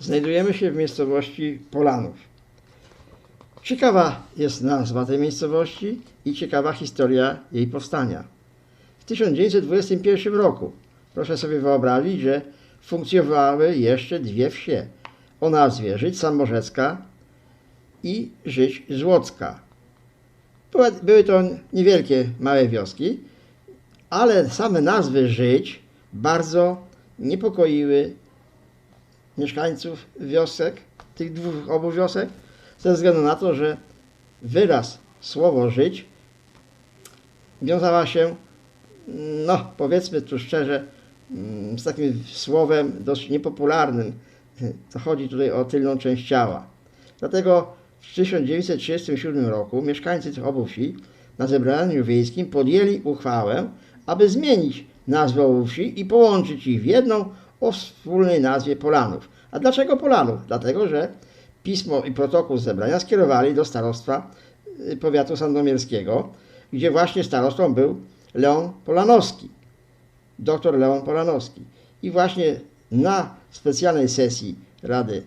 Znajdujemy się w miejscowości Polanów. Ciekawa jest nazwa tej miejscowości i ciekawa historia jej powstania. W 1921 roku, proszę sobie wyobrazić, że funkcjonowały jeszcze dwie wsie o nazwie Żyć Samorzecka i Żyć Złocka. Były, to niewielkie, małe wioski, ale same nazwy Żyć bardzo niepokoiły mieszkańców wiosek, tych dwóch obu wiosek, ze względu na to, że wyraz słowo żyć wiązała się, no powiedzmy tu szczerze, mm, z takim słowem dość niepopularnym. To chodzi tutaj o tylną część ciała. Dlatego w 1937 roku mieszkańcy tych obu wsi na zebraniu wiejskim podjęli uchwałę, aby zmienić nazwę obu wsi i połączyć ich w jedną o wspólnej nazwie Polanów. A dlaczego Polanów? Dlatego, że pismo i protokół zebrania skierowali do starostwa y, powiatu sandomierskiego, gdzie właśnie starostą był Leon Polanowski, doktor Leon Polanowski. I właśnie na specjalnej sesji Rady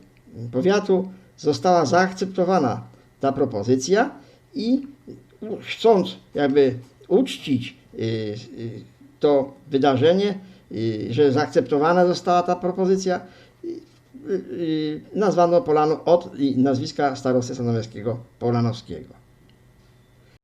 Powiatu została zaakceptowana ta propozycja i chcąc jakby uczcić y, y, to wydarzenie, że zaakceptowana została ta propozycja, nazwano Polanów od nazwiska starosty sandomierskiego Polanowskiego.